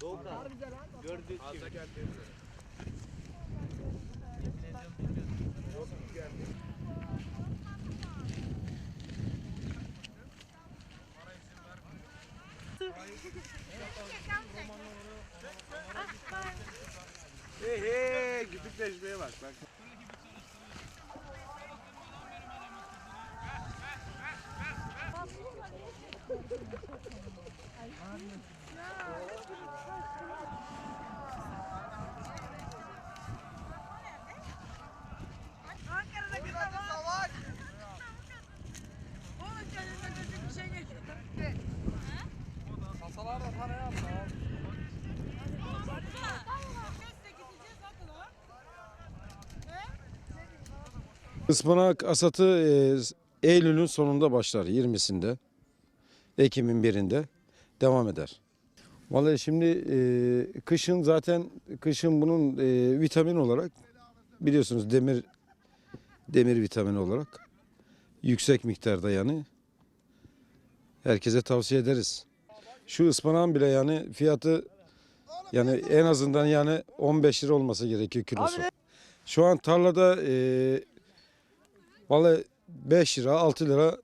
Doğukan gördüğün gibi. Ağza geldi. Çok iyi geldi. Hey hey gidip Necmi'ye bak bak. Ispanak asatı e, Eylül'ün sonunda başlar 20'sinde. Ekim'in birinde devam eder. Vallahi şimdi e, kışın zaten kışın bunun e, vitamin olarak biliyorsunuz demir demir vitamini olarak yüksek miktarda yani herkese tavsiye ederiz. Şu ıspanağın bile yani fiyatı yani en azından yani 15 lira olması gerekiyor kilosu. Şu an tarlada e, Vallahi 5 lira 6 lira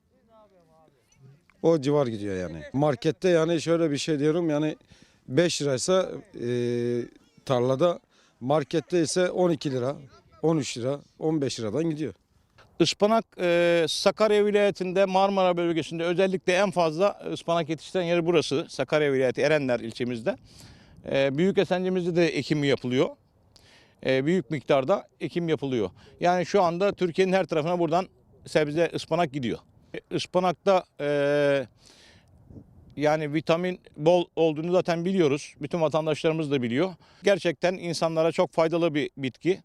o civar gidiyor yani. Markette yani şöyle bir şey diyorum yani 5 liraysa e, tarlada markette ise 12 lira 13 lira 15 liradan gidiyor. Ispanak e, Sakarya vilayetinde Marmara bölgesinde özellikle en fazla ıspanak yetiştiren yer burası. Sakarya vilayeti Erenler ilçemizde. E, büyük Esencimizde de ekimi yapılıyor. E, büyük miktarda ekim yapılıyor. Yani şu anda Türkiye'nin her tarafına buradan sebze ıspanak gidiyor. E, Ispanakta e, yani vitamin bol olduğunu zaten biliyoruz. Bütün vatandaşlarımız da biliyor. Gerçekten insanlara çok faydalı bir bitki.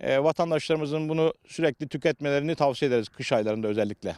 E, vatandaşlarımızın bunu sürekli tüketmelerini tavsiye ederiz kış aylarında özellikle.